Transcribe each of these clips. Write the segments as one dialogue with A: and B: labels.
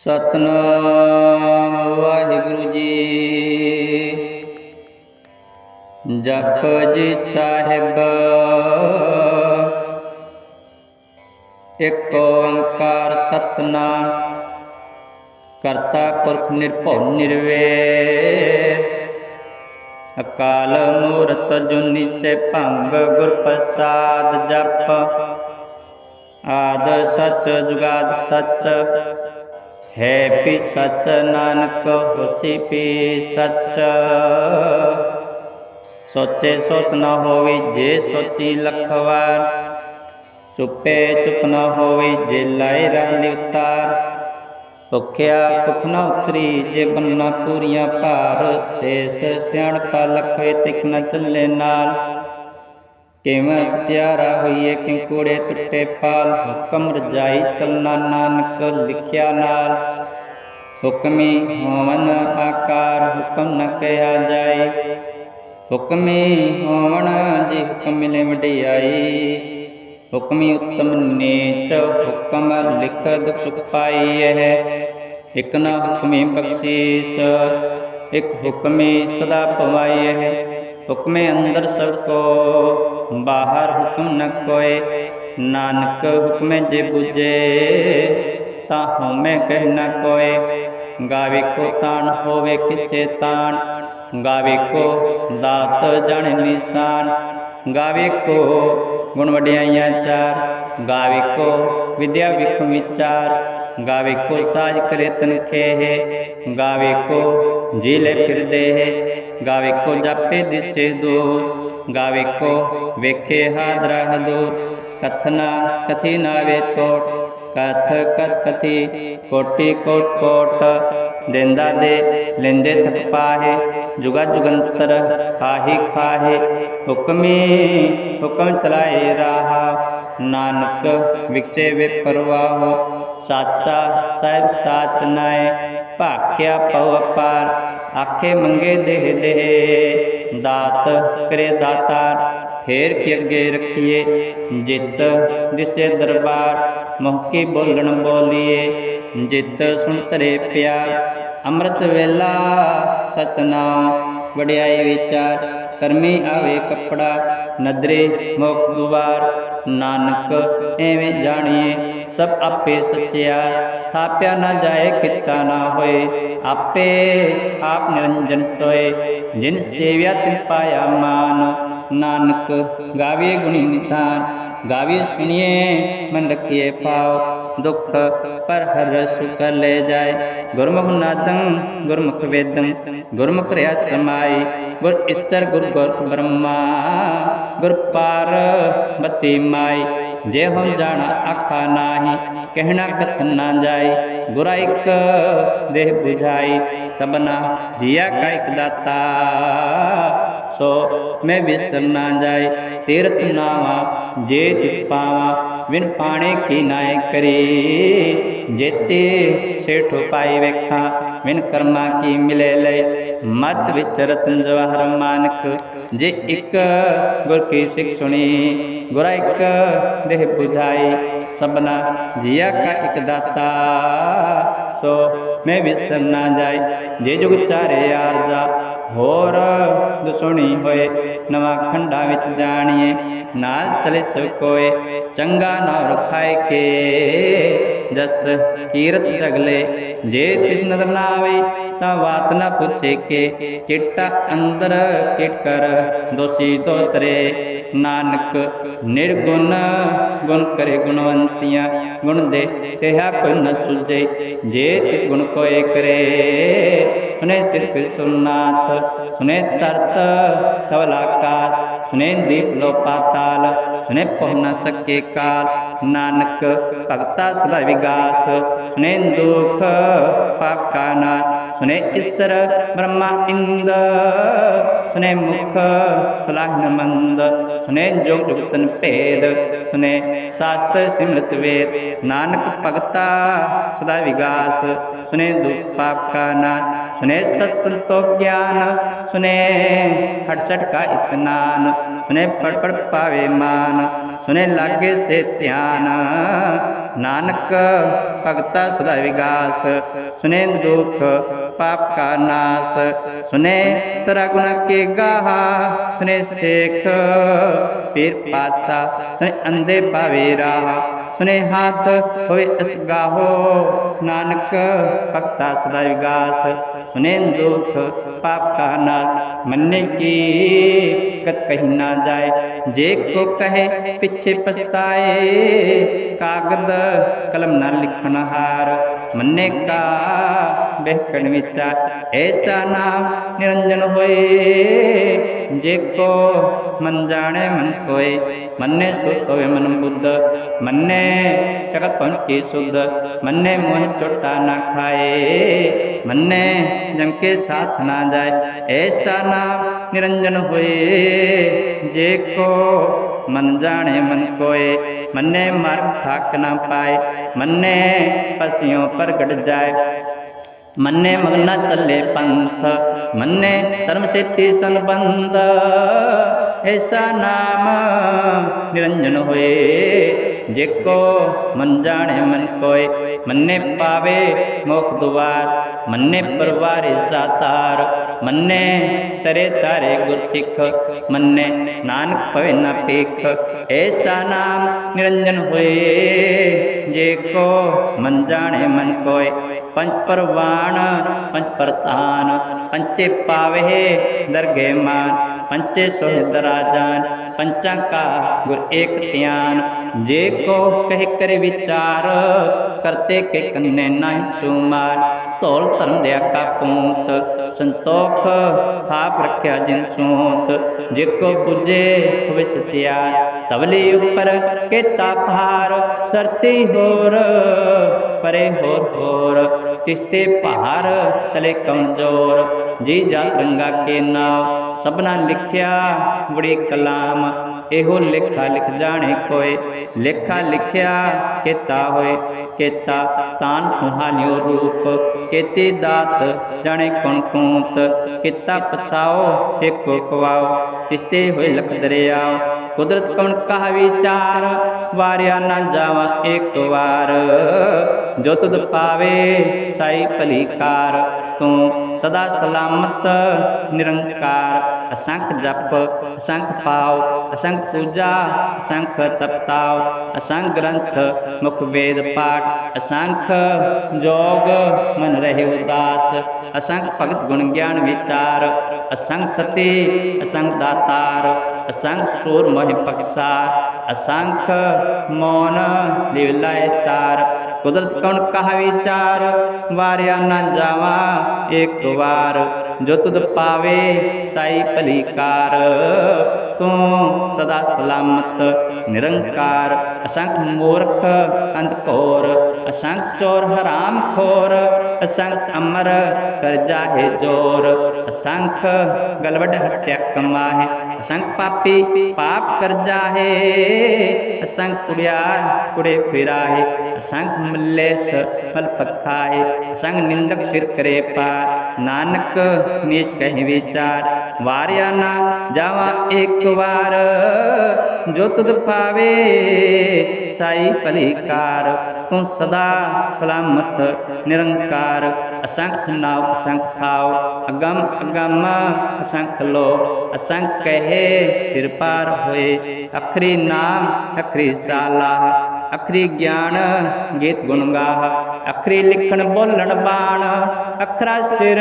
A: ਸਤਨਾਮ ਵਾਹਿਗੁਰੂ ਜੀ ਜਪ ਜੀ ਸਾਹਿਬ ਇੱਕ ਓੰਕਾਰ ਸਤਨਾਮ ਕਰਤਾ ਪੁਰਖ ਨਿਰਭਉ ਨਿਰਵੈਰ ਅਕਾਲ ਮੂਰਤ ਜੁਨੀ ਸੇ ਭੰਗ ਗੁਰ ਪ੍ਰਸਾਦ ਜਪ ਆਦ ਸਚ ਜੁਗਾਦ ਸਚ ਹੈ ਪੀ ਸਚ ਨਾਨਕ ਹੋਸੀ ਪੀ ਸਚ। ਸੋਚੇ ਸੋਚ ਨਾ ਹੋਵੇ ਜੇ ਸੋਚੀ ਲੱਖ ਵਾਰ ਚੁੱਪੇ ਚੁੱਪ ਨਾ ਹੋਵੇ ਜੇ ਲਾਏ ਰੰਗ ਉਤਾਰ। ਭੁੱਖਿਆ ਭੁਖ ਨਾ ਉਤਰੀ ਜੇ ਬੰਨਾ ਪੂਰੀਆਂ ਭਾਰ। ਸੇਸ ਸਿਆਣ ਪਾ ਲਖੇ ਤਿਕ ਨ ਚੱਲੇ ਨਾਲ। केवल सत्यारा होइए क्यों कूड़े तुटे पाल, हुक्म रजाई चलना नानक लिखिया नाल। हुक्मी होवन आकार, हुक्म न कहा जाए। हुक्मी होवन जी हुक्म मिले वडियाई हुक्मी उत्तम नेच, हुक्म लिख दुख सुख पाई है। एक न हुक्मी बख्शीस एक हुक्मी सदा पवाई है। हुक्मे अंदर सब सो बाहर हुक्म न कोय नानक हुक्म जे बुझे, ताहों में कह न कोय गावे को तान होवे किसे तान, गावे को दात जन निशान। गावे को गुण चार, गावे को विद्या विख विचार। गावे को साज करे तन खे गावे को ज़िले फिर दे गावेको जापे दिशे दो गावेको वेखे हादराह दो कथना कथिना वेतोट कथ कथ कथि, कोटि कोट कोट। देंदा दे, लेंदे थप्पाहे जुगा जुगंतर खाही खाहे। हुक्मी, हुक्म चलाए रहा, नानक विकचे वे परवाह। साचा साहेब साच नाय भाख्या पव पार आखे मंगे देह देह दात करे दाता फेर के अगे रखिए जित दिसे दरबार मुहकी बोलन बोलिए जित सुन तरे प्या अमृत वेला सतना वड्याई विचार करमी आवे कपड़ा नदरे मोख दुबार नानक एवें जानिए सब आपे सचिया थाप्या ना जाए किता ना होए। आपे आप निरंजन सोए, जिन सेविया तिन पाया मान। नानक गावे गुणी निधान, गावे सुनिए मन रखिए पाओ दुख पर हर सुख ले जाए। गुरमुख नादम गुरमुख वेदम गुरमुख रया समाय गुर ईश्वर गुर गुर ब्रह्मा, गुर पार बती माई। जे हो जाना आखा नाही, कहना कथ ना जाय बुराई क देह बुझाई, सबना जिया का एक दाता। सो मैं विसर ना जाय तीर्थ नावा, जे तुझ पावा, बिन पाने की नाय करी। जेते सेठ पाई वेखा, बिन कर्मा की मिले लय मत विचरत जवाहर मानक, जे एक गुर की सिख सुनी। गुराई क देह बुझाई सबना जिया का एक दाता। सो मैं विसर ना जाए, जे जुग चारे यार जा होर दुसोनी होए, नवा खंडा विच जानिए। ना चले सब कोए, चंगा ना रखाए के। जस कीरत जगले, जे तिस नज़र ना आवे, ता बात ना पूछे के। किट अंदर किट कर, दोषी तो दोतरे ਕਿਟਾ ਅੰਦਰ ਕਿਟ ਕਰ ਦੋਸੀ ਤੋ ਤਰੇ ਨਾਨਕ ਨਿਰਗੁਣ ਗੁਣ ਕਰੇ ਗੁਣਵੰਤੀਆਂ ਗੁਣ ਦੇ ਤੇਹਾ ਕੋਈ ਨ ਸੁਝੇ ਜੇ ਤਿਸ ਗੁਣ ਕੋਏ ਕਰੇ ਸੁਨੇ ਸਿਰ ਫਿਰ ਸੁਨਾਥ ਸੁਨੇ ਤਰਤ ਤਵਲਾਕਾਤ ਸੁਨੇ ਦੀਪ ਲੋ ਪਾਤਾਲ ਸੁਨੇ ਪਹੁ ਨ ਸਕੇ ਕਾਲ ਨਾਨਕ ਭਗਤਾ ਸਦਾ ਵਿਗਾਸ ਸੁਨੇ ਦੁਖ ਪਾਕਾ ਨਾ सुने ईश्वर ब्रह्मा इंद। सुने मुख, सलाहन मंद। सुने जोग जुगतन पेद। सुने शास्त्र सिमृत वेद। नानक भगता सदा विगास। सुने दुख पाप का नाथ सुने सत्संतो ज्ञान। सुने हटसठ का स्नान। सुने पड़ पड़ पावे मान। ਸੁਨੇ ਲਾਗੇ ਸੇ ਧਿਆਨ ਨਾਨਕ ਭਗਤਾ ਸਦਾ ਵਿਗਾਸ ਸੁਨੇ ਦੁਖ ਪਾਪ ਕਾ ਨਾਸ ਸੁਨੇ ਸਰਾ ਗੁਣ ਕੇ ਗਾਹਾ ਸੁਨੇ ਸੇਖ ਪੀਰ ਪਾਤਸ਼ਾ ਸੁਨੇ ਅੰਦੇ ਪਾਵੇ ਰਾਹ ਸੁਨੇ ਹਾਥ ਹੋਏ ਅਸਗਾਹੋ ਨਾਨਕ ਭਗਤਾ ਸਦਾ ਵਿਗਾਸ। ਸੁਨੇ ਦੁਖ ਪਾਪ ਕਾ ਨਾਥ ਮੰਨੇ ਕੀ ਕਤ ਕਹੀ ਨਾ ਜਾਏ। ਜੇ ਕੋ ਕਹੇ, ਪਿੱਛੇ ਪਛਤਾਏ, ਕਾਗਦ ਕਲਮ ਨਾ ਲਿਖਣ ਹਾਰ। ਮੰਨੇ ਕਾ ਬਹਿਕਣ ਵਿਚਾਰ, ਐਸਾ ਨਾਮ ਨਿਰੰਜਨ ਹੋਏ। ਜੇ ਕੋ ਮਨ ਜਾਣੇ, ਮਨ ਕੋਏ ਮੰਨੇ ਸੋ ਹੋਵੇ ਮਨ ਬੁੱਧ। मन्ने शकत पंची शुद्ध, मन्ने मोह चोटा ना खाए। मन्ने जम के साथ ना जाए, ऐसा नाम निरंजन हुए। जे को मन जाने मन कोए, मन्ने मार थाक ना पाए। मन्ने पसियों पर गट जाए। मन्ने मगना चले पंथ, मन्ने धर्म से संबंध। ऐसा नाम निरंजन हुए। जेको मन जाने मन कोय मन्ने पावे मोख दुआर, मन्ने परवार सातार, मन्ने तरे तारे गुर सिख मन्ने नानक पवे न पीख। ऐसा नाम निरंजन हुए जेको मन जाने मन कोय पंच परवान पंच परतान, पंचे पावे दरगे मान। पंचे सोहदराजान पंचा का गुर एक त्यान जे को कह कर विचार, करते के कन्ने नाय सुमार। तोल धर्म दया का पूत, संतोख थाप रख्या जिन सूत। को बुझे हुए सत्यार तबली ऊपर के तापार धरती होर, परे होर होर। तिस्ते पहाड़ तले कमज़ोर। जी जा रंगा के नाव ਸਭਨਾ ਲਿਖਿਆ ਬੜੀ ਕਲਾਮ ਇਹੋ ਲਿਖਾ ਲਿਖ ਜਾਣੇ ਕੋਏ ਲਿਖਾ ਲਿਖਿਆ ਕੀਤਾ ਹੋਏ ਕੀਤਾ ਤਾਨ ਸੁਹਾਲਿਓ ਰੂਪ ਕੀਤੀ ਦਾਤ ਜਾਣੇ ਕੌਣ ਕੂਤ ਕੀਤਾ ਪਸਾਓ ਏਕੋ ਕਵਾਓ ਤਿਸਤੇ ਹੋਏ ਲਖ ਦਰਿਆਓ ਕੁਦਰਤ ਕੌਣ ਕਹਾ ਵਿਚਾਰ ਵਾਰਿਆ ਨਾ ਜਾਵਾ ਇੱਕ ਵਾਰ ਜੋ ਤੁਧ ਪਾਵੇ ਸਾਈ ਭਲੀ ਕਾਰ ਤੂੰ सदा सलामत, निरंकार, असंख्य जप, असंख्य पाव असंख पूजा, असंख्य तपताव असंख ग्रंथ, मुख वेद पाठ, असंख्य जोग, मन रहे उदास, असंख्य भगत गुण ज्ञान विचार असंख सती असंख दातार असंख सूर मोहि पक्षार, असंख्य मौन लिवलाय तार कुदरत कौन कहा विचार वार्या न जावा एक बार जो तुद पावे साई पलिकार तू सदा सलामत निरंकार असंख मूर्ख अंधकोर असंख चोर हराम खोर असंख अमर कर जाहे ज़ोर असंख गलबड हत्या कमाहे असंख पापी पाप कर जाहे असंख सुड़िया कुड़े फिराहे संग मल्ले सफल पखाए, संग निंदक सिर करे पार। नानक नीच कहीं विचार, वारिया ना जावा एक बार जो तुद पावे, साई पलिकार तू सदा सलामत, निरंकार। असंख सुनाओ, असंख खाओ। अगम अगम, असंख लो। असंख कहे, सिर पार होए। अखरी नाम, अखरी साला। अखरी ज्ञान, गीत गुण गा अखरी लिखण बोलन बाण अखरा सिर,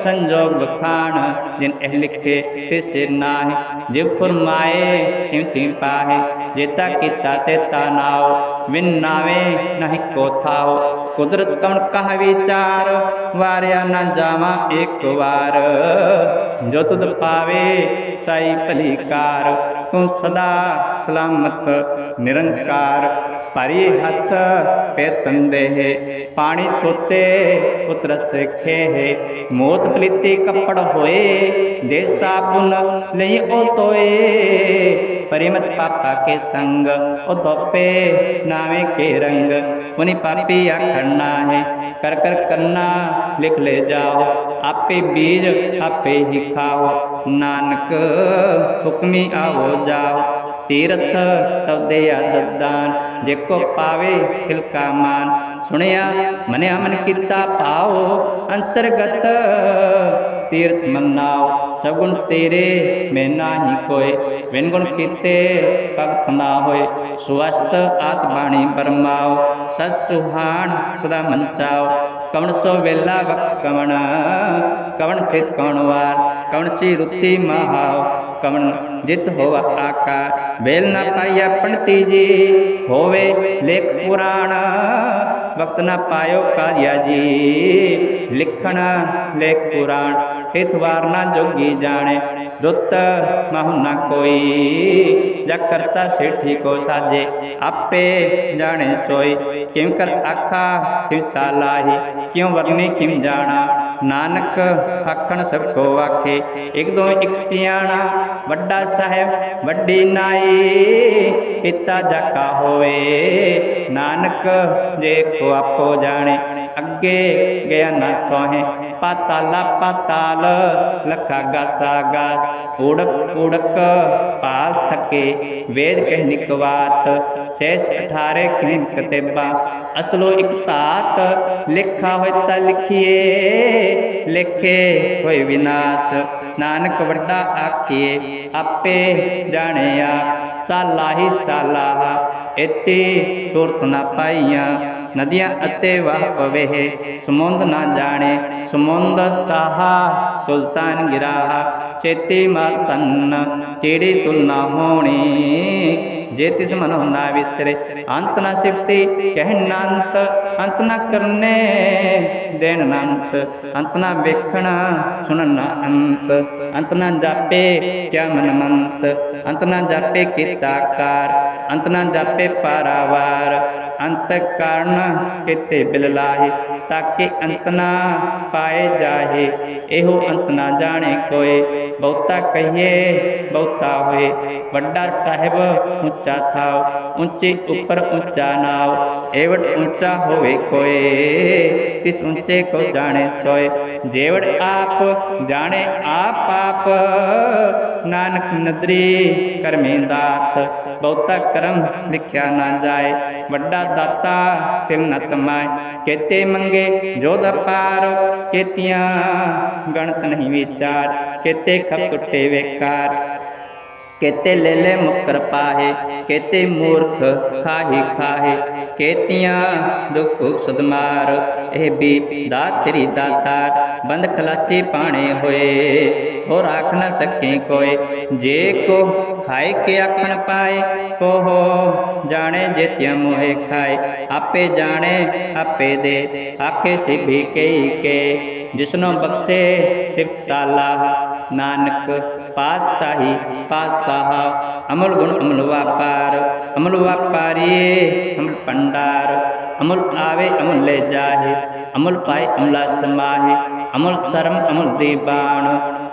A: संजोग खान जिन एह लिखे ते सिर नाहे, जे फुरमाए हिम पाहे जेता किता तेता नाओ, बिन नावे नहीं को थाओ। कुदरत कौन कह विचार, वारिया न जावा एक बार जो तुद पावे, साई पलिकार। ਤੂੰ ਸਦਾ ਸਲਾਮਤ ਨਿਰੰਕਾਰ। परी हथ पे तंदे है पानी तोते, पुत्र सिखे है मोत पलीती कपड़ होए देसा पुन नहीं ओ तोए परिमत पापा के संग ओ तोपे नामे के रंग उन्हें पापी खड़ना है कर कर करना लिख ले जाओ, आपे बीज आपे ही खाओ। नानक हुक्मी आओ जाओ। तीर्थ तब दया दान। जेको पावे खिलका मान। सुनिया मन मन किता पाओ। अंतर्गत तीर्थ मनाओ। सगुण तेरे में ना ही कोई विनगुण किते भक्त ना हो स्वस्थ आत्माणी परमाओ सुहाण सदा मन चाओ कवण सो वेला वक्त कवण कवण थित कवण वार। कवण सी रुति महाओ। कवन जित होव आका। बेल न पाई अपन जी होवे लेख पुराण। वक्त न पायो कार्या जी लिखना लेख पुराण। हितवारना जोगी जाने रुत महुना कोई, जग करता सेठी को साजे। आपे जाने सोई, किम कर आखा किम सालाही क्यों वरनी किम जाना नानक आखण सबको आखे, एक दो एक सियाणा। बड़ा साहेब बड़ी नाई, पिता जाका होए नानक जे को आपो जाने अगे गया ना सोहे। पाताल पाताल लखा गा सा गा। उड़क उड़क, पाल थके, वेद कहनिक वात शेष अठारे किन कतेबा। असलो इकतात लिखा हो ता लिखिए। लिखे होय विनाश। नानक वड्डा आखिए, आपे जाने आप साला ही साला इति सुरत ना पाइया। नदियाँ अते वह पवे सुमंद न जाने सुमंद साहा सुल्तान गिरा चेती मतन्न चिड़ी तुलना होनी जेतिस मनो ना विसरे अंत न सिपति कह नंत अंत न करने देन अंत अंत न वेखना सुनन अंत अंत न जापे क्या मन मंत अंत न जापे किताकार अंत न जापे पारावार अंत कारण किते बिललाहे ताकि अंत न पाए जाहे। एहो अंत न जाने कोई बहुता कहिए बहुता होए बड़ा साहेब ऊँचा थाव, ऊँचे ऊपर ऊँचा नाव। एवड ऊँचा होवे कोए किस ऊँचे को जाने सोए। जेवड आप, जाने आप आप नानक नदरी, करमे दात। बहुता कर्म लिखा ना जाए। बड़ा दाता तिल नत केते मंगे जो पार। केतिया गणत नहीं विचार। केते खप टुटे वेकार केते ले ले मुकर पाहे, केते मूर्ख खाही खाहे, केतिया दुख सदमार ए बी दातरी दातार, बंद खलासी पाने होए और आख न सके कोई जे को खाए के आखन पाए को हो जाने जेतिया मोहे खाए, आपे जाने आपे दे, आखे सिभी के के, जिसनों बक्से सिर्फ़ साला, नानक पातशाही, पातशाह। अमल गुण अमल व्यापार, अमल व्यापारी, अमल पंडार अमल आवे, अमल ले जाहे। अमल पाए, अमला समाहे। अमल धर्म, अमल देवान।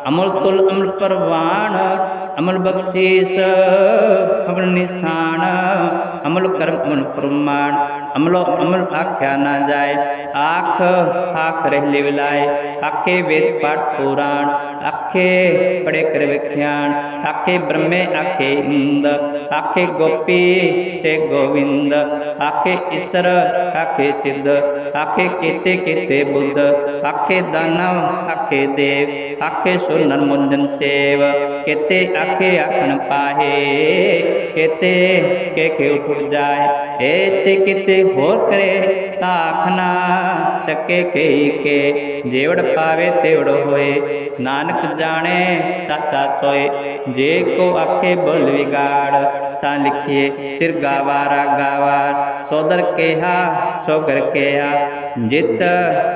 A: अमल तुल, अमल परवान। अमल बख्शीस अमल निशान, अमल कर्म, अमल प्रमाण, अमलो अमल आख्या ना जाए। आख आख रह लेवलाए आखे वेद पाठ पुराण, आखे पड़े कर विख्यान। आखे ब्रह्मे, आखे इंद। आखे गोपी ते गोविंद। आखे ईश्वर, आखे सिद्ध। आखे केते केते बुद्ध। आखे दानव, आखे देव। आखे सुनर मुंजन सेव। केते आखे देखे अखन पाहे। केते के के उठ जाए एते किते हो करे? ताखना सके के के। जेवड़ पावे तेवड़ होए। नानक जाने साचा सोए। जे को आखे बोल बिगाड़ कथा लिखिए, सिर गावारा गावार सोदर के हा सोगर के हा जित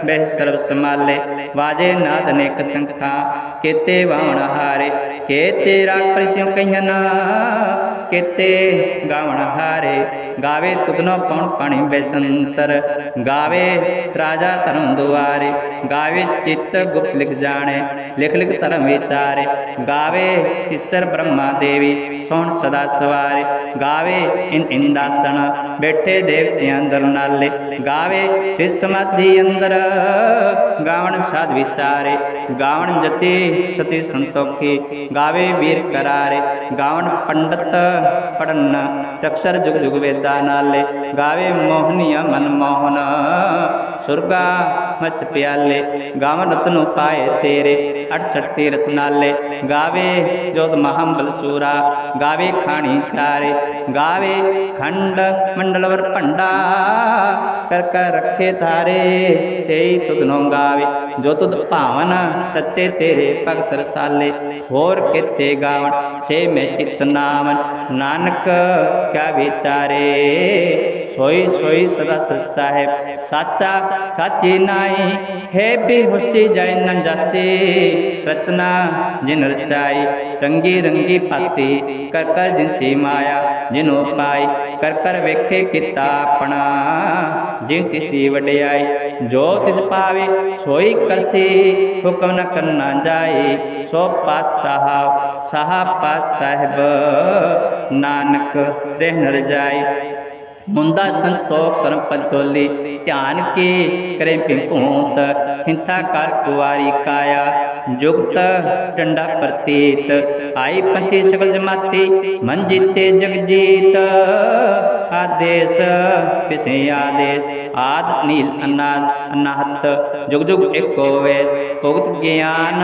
A: बह सर्व संभाले, वाजे नाद ने कसंखा केते वाण हारे, केते राग राक्षस्यों कहना केते गावण हारे, गावे तुदनो पौन पानी बेसंतर गावे राजा धर्म दुआरे, गावे चित्त गुप्त लिख जाने लिख लिख धर्म विचारे। गावे ईश्वर ब्रह्मा देवी सोन सदा सवारे। ਵਿਚਾਰੇ ਗਾਵੇ ਇਨ ਇੰਦਾਸਣ ਬੈਠੇ ਦੇਵਤਿਆਂ ਦਰ ਨਾਲੇ, ਗਾਵੇ ਸਿਸ ਸਮਾਧੀ ਅੰਦਰ, ਗਾਵਣ ਸਾਧ ਵਿਚਾਰੇ ਗਾਵਣ ਜਤੀ ਸਤੀ ਸੰਤੋਖੀ, ਗਾਵੇ ਵੀਰ ਕਰਾਰੇ, ਗਾਵਣ ਪੰਡਤ ਪੜਨ ਅਕਸਰ ਜੁਗ ਜੁਗ ਵੇਦਾਂ ਨਾਲੇ, ਗਾਵੇ ਮੋਹਨੀਆ ਮਨ ਮੋਹਨ, ਸੁਰਗਾ मच प्याले गावन रत्न उपाय तेरे अठसठ तीर्थ नाले गावे जोत महाबल सूरा गावे खाणी चारे गावे खंड मंडलवर पंडा कर कर रखे थारे से तुदनो गावे जो तुद पावन रत्ते तेरे भगत रसाले होर केते गावन से मैं चित नामन नानक क्या विचारे सोई सोई सदा सच्चा है साचा साची नाई जाई है बेहोशी जाए न जासे। रचना जिन रचाई, रंगी रंगी पाती। कर कर जिनसी माया, जिन उपाय कर कर वेखे किता अपना जिन तिथि वड्याई, जो तिस पावे, सोई करसी। हुक्म न करना जाए सो पात साहब साहब पात साहब नानक रहनर जाए ਮੁੰਦਾ ਸੰਤੋਖ ਸਰਮ ਪੰਚੋਲੀ ਧਿਆਨ ਕੀ ਕਰੇ ਪਿੰਪੂਤ ਹਿੰਥਾ ਕਰ ਕੁਵਾਰੀ ਕਾਇਆ ਜੁਗਤ ਡੰਡਾ ਪ੍ਰਤੀਤ ਆਈ ਪੰਥੀ ਸਗਲ ਜਮਾਤੀ ਮਨ ਜੀਤੇ ਜਗ ਜੀਤ ਆਦੇਸ ਕਿਸੇ ਆਦੇਸ ਆਦ ਨੀਲ ਅਨਾਦ ਅਨਾਹਤ ਜੁਗ ਜੁਗ ਏਕੋ ਵੇਦ ਭੁਗਤ ਗਿਆਨ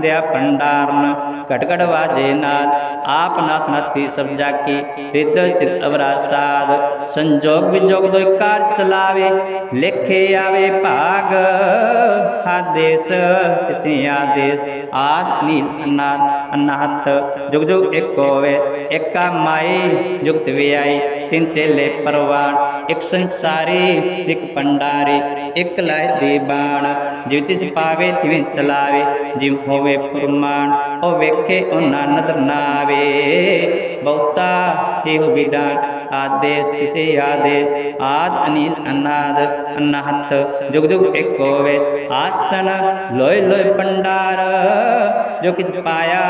A: ਦਿਆ ਭੰਡਾਰਨ कटकट वाजे नाद आप नाथ नाथी सब जाके हृदय सिद्ध अवरा साध संजोग विजोग दो कार चलावे, लेखे आवे भाग आदेश, किसी आदेश आद नीत अनाथ अनाथ। जुग जुग एक होवे, एका माई जुगत वे आई, तीन चेले परवान ਇੱਕ ਸੰਸਾਰੀ, ਇੱਕ ਪੰਡਾਰੀ, ਇੱਕ ਲਾਇ ਦੇ ਬਾਣ। ਜਿਵ ਤਿਸ ਪਾਵੇ, ਤਿਵੇਂ ਚਲਾਵੇ, ਜਿਵ ਹੋਵੇ ਫੁਰਮਾਨ ਉਹ ਵੇਖੇ ਉਹ ਨਾਨਦ ਨਾਵੇ। ਬਹੁਤਾ ਇਹੋ ਵਿਡਾਨ आदेश किसी आदेश। आद, अनिल अनाद अनाहत जुग जुग, एक कोवे आसन, लोय लोय, पंडार। जो किस पाया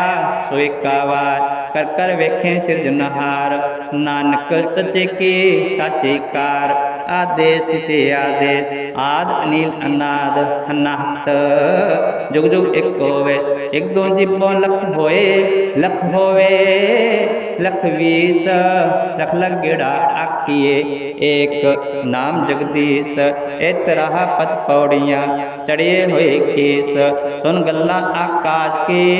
A: सोई कावार। कर कर, वेखें सिरजनहार नानक सच की साची कार। आदेश, तिसे आदेश। आद, अनिल, अनाद, अनाहत। जुग जुग, एक होवे। एक, दो, जिब्बो, लख होए। लख होवे, लख वीस। लख लख, गिड़ा, आखिए। एक, नाम, जगदीश। ए तरह पत पौड़िया। चढ़े हुए, केस। सुन, गल्ला, आकाश के।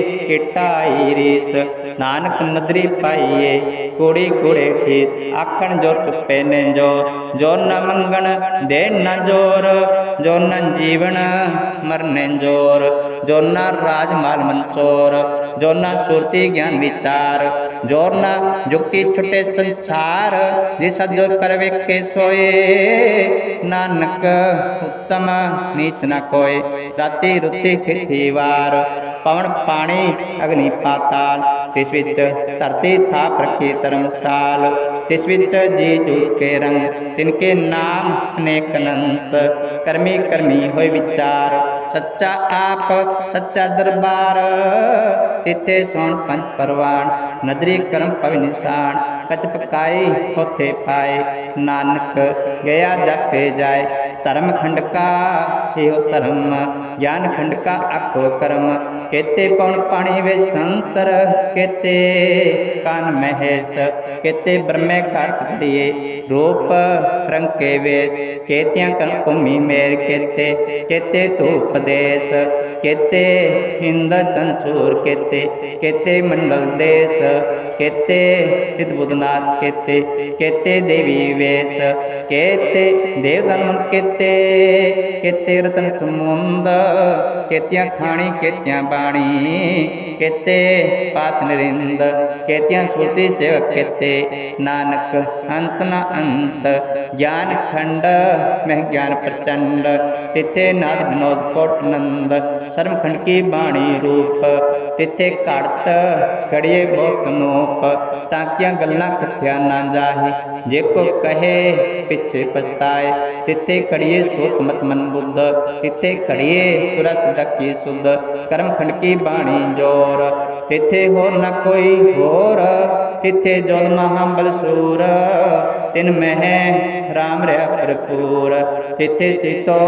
A: किटाई रेस नानक नदरी पाइए, कुड़ी कुड़े ठीक आखन जो तुपे जो। जो न मंगन दे न ज़ोर। जो न जीवन, मरने ज़ोर। जो न राजमाल मंसोर। जो न सुरती ज्ञान विचार। जो न जुक्ति छुटे संसार। जिस जो करवे के सोए। नानक उत्तम नीच न कोई राति रुति खिथिवार पवन पाणी अग्नि पाताल। तिस्वित धरती था प्रकेतरम साल तिस्वित जी जू के रंग, तिनके नाम अनेक अनंत कर्मी करमी हो विचार, सच्चा आप, सच्चा दरबार। तिथे सोन पंच परवान नदरी कर्म पविनिशान कच पकाए होते पाए। नानक गया जाके जाए। धर्म खंड का यो धर्म, ज्ञान खंड का आखो कर्म। केते पौन पाणी वे संतर, केते कान महेश केते ब्रह्मे खात दिए रूप रंग के वेद कहते कंकुमी मेर केते केते तो देश केते हिंद चंसूर केते केते मंडल देश केते सिद्ध बुद्धनाथ केते केते देवी वेश कहते देवधन केते केते रतन सुमुंद कहतियाँ खाणी कहतियाँ बाणी केते पात नरिंद कहतियाँ श्रुति सेवक केते ते नानक, अंत न अंत। ज्ञान खंड मह ज्ञान प्रचंड। तिथे नाद विनोद कोट नंद। सर्वखंड की बाणी रूप। तिथे काड़त खड़िए बहुत नोप। ताकिया गल्ला कथिया ना जाहे। जे को कहे, पिछे पछताए। तिथे खड़िए सोत मत मन बुद्ध। तिथे खड़िए सुरस डकी सुध। कर्मखंड की बाणी ज़ोर। तिथे हो न कोई होर। तिथे जोल महाबल सूर। तिन मह राम रे भरपूर। तिथे सीतो,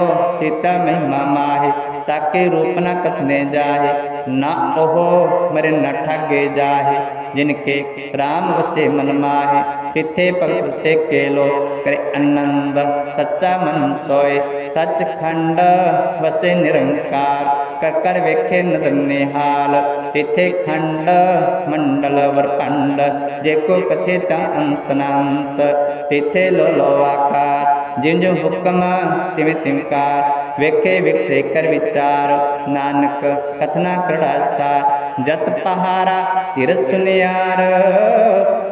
A: सीता महिमा माहे, ताके रूप न कथने जाहे। ना ओहो मरे न ठगे जाहे। जिनके राम वसे मन माहे, तिथे भगत से केलो। करे आनंद, सच्चा मन सोए। सच खंड वसे निरंकार। ਕਰ ਕਰ ਵੇਖੇ ਨਦਨੇ ਹਾਲ। ਤਿੱਥੇ ਖੰਡ ਮੰਡਲ ਵਰਪੰਡ, ਜੇ ਕੋ ਕਥੇ ਤਾਂ ਅੰਤ ਨਾੰਤ ਤਿੱਥੇ ਲੋਲੋ ਆਕਾਰ ਜਿਉਂ ਜਿਉ ਹੁਕਮ ਤਿਵੇਂ ਤਿਮਕਾਰ ਵੇਖੇ ਵਿਖੇ ਕਰ ਵਿਚਾਰ, ਨਾਨਕ ਕਥਨਾ ਕਰੜਾ ਸਾਰ। ਜਤ ਪਹਾਰਾ, ਤਿਰਸ ਨਿਆਰ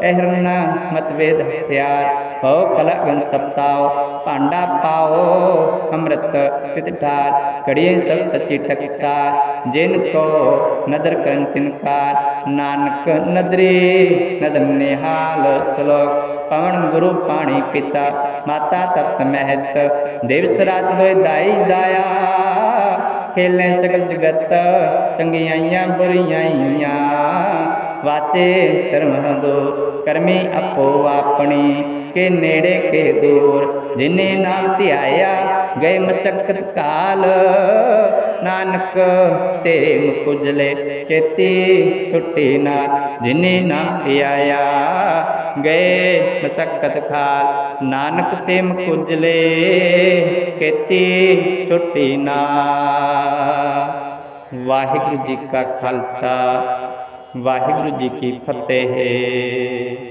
A: एहरना मतभेद हथियार। हो कल तपताओ पांडा पाओ, अमृत तितार कड़िए सब सची टकसार जिनको नदर करन तिनकार नानक नदरी, नदन निहाल श्लोक। पवन गुरु पाणी पिता, माता तप्त महत। देवस राज दाई दाया, खेलें सकल जगत। चंगियाइयाँ बुरियाइयाँ। ਵਾਚੇ ਧਰਮ ਦੋ ਕਰਮੀ ਆਪੋ ਆਪਣੀ, ਕੇ ਨੇੜੇ ਕੇ ਦੂਰ। ਜਿਨੇ ਨਾਮ ਧਿਆਇਆ, ਗਏ ਮਸਕਤ ਕਾਲ। ਨਾਨਕ ਤੇ ਮੁਕੁਜਲੇ, ਚੇਤੀ ਛੁੱਟੀ ਨਾ। ਜਿਨੇ ਨਾਮ ਧਿਆਇਆ, ਗਏ ਮਸਕਤ ਕਾਲ। ਨਾਨਕ ਤੇ ਮੁਕੁਜਲੇ ਕੇਤੀ ਛੁੱਟੀ ਨਾ। ਵਾਹਿਗੁਰੂ ਜੀ ਕਾ ਖਾਲਸਾ ਵਾਹਿਗੁਰੂ ਜੀ ਕੀ ਫਤਿਹ